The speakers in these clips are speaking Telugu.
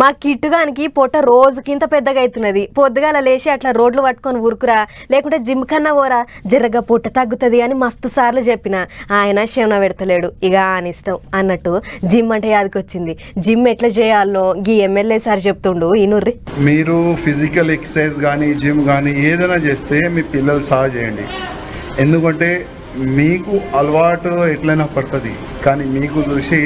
మా కిట్టుగానికి పొట్ట రోజుకింత పెద్దగా అవుతున్నది. పొద్దుగాల లేచి అట్లా రోడ్లు పట్టుకొని ఉరుకురా లేకుంటే జిమ్ కన్నా పోరా జరగ పొట్ట తగ్గుతుంది అని మస్తు సార్లు చెప్పిన. ఆయన క్షమణ పెడతలేడు ఇక అని ఇష్టం అన్నట్టు జిమ్ అంటే యాదకొచ్చింది. జిమ్ ఎట్లా చేయాలో గీ ఎమ్మెల్యే సార్ చెప్తుండు ఇనుర్రి. మీరు ఫిజికల్ ఎక్సర్సైజ్ కానీ జిమ్ కానీ ఏదైనా చేస్తే మీ పిల్లలు సహా చేయండి. ఎందుకంటే మీకు అలవాటు ఎట్లయినా పడుతుంది కానీ మీకు చూసి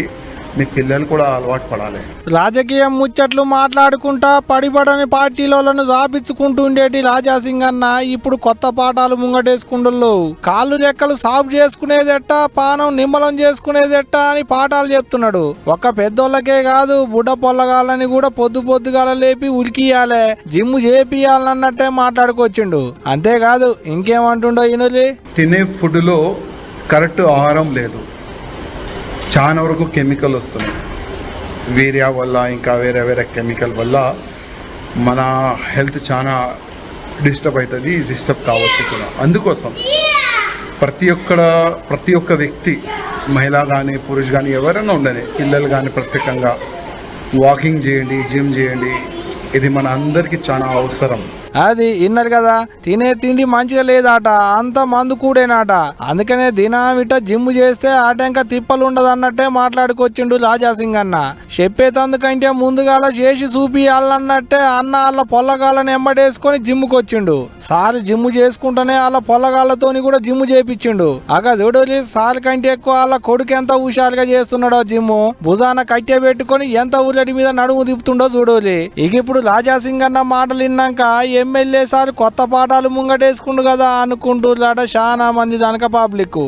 మీ పిల్లలు కూడా అలవాటు పడాలి. రాజకీయ ముచ్చట్లు మాట్లాడుకుంటా పడిపడని పార్టీలను జాపించుకుంటూ ఉండేటి రాజాసింగ్ అన్న ఇప్పుడు కొత్త పాఠాలు ముంగటేసుకుంటుళ్ళు కాళ్ళు రెక్కలు సాగు చేసుకునేదెట్ట పానం నిమ్మలం చేసుకునేదెట్ట అని పాఠాలు చెప్తున్నాడు. ఒక్క పెద్దోళ్ళకే కాదు బుడ్డ పొల్లగాళ్ళని కూడా పొద్దు పొద్దుగాల లేపి ఉలికియాలే జిమ్ చేపియాలన్నట్టే మాట్లాడుకొచ్చిండు. అంతేకాదు ఇంకేమంటుండో ఈయనలి తినే ఫుడ్లో కరెక్ట్ ఆహారం లేదు. చాలా వరకు కెమికల్ వస్తున్నాయి వేరియా వల్ల ఇంకా వేరే వేరే కెమికల్ వల్ల మన హెల్త్ చాలా డిస్టర్బ్ అవుతుంది డిస్టర్బ్ కావచ్చు కూడా. అందుకోసం ప్రతి ఒక్కడ ప్రతి ఒక్క వ్యక్తి మహిళ కానీ పురుషు కానీ ఎవరైనా ఉండని పిల్లలు కానీ ప్రత్యేకంగా వాకింగ్ చేయండి జిమ్ చేయండి ఇది మన అందరికి చాలా అవసరం. అది విన్నారు కదా. తినే తిండి మంచిగా లేదాట. అంత మందు కూడేనాట. అందుకనే దినామిట జిమ్ చేస్తే ఆటంక తిప్పలు ఉండదు అన్నట్టే మాట్లాడుకొచ్చిండు రాజాసింగ్ అన్న చెప్పేతందుకంటే ముందుగాల చేసి చూపియాలన్నట్టే అన్న వాళ్ళ పొల్లగాళ్ళని ఎంబడేసుకొని జిమ్కి వచ్చిండు సార్ జిమ్ చేసుకుంటేనే వాళ్ళ పొల్లగాళ్ళతోని కూడా జిమ్ చేపించిండు అగ చూడలి సార్ కంటే ఎక్కువ వాళ్ళ కొడుకు ఎంత హుషారుగా చేస్తున్నాడో జిమ్ భుజాన కట్టె పెట్టుకొని ఎంత ఊరటి మీద నడుము తిప్పుతుండో చూడలి ఇక ఇప్పుడు రాజాసింగ్ అన్న మాటలు విన్నాక ఎమ్మెల్యే సార్ కొత్త పాఠాలు ముంగటేసుకుండు కదా అనుకుంటున్నాడ. చాలా మంది దానక పబ్లిక్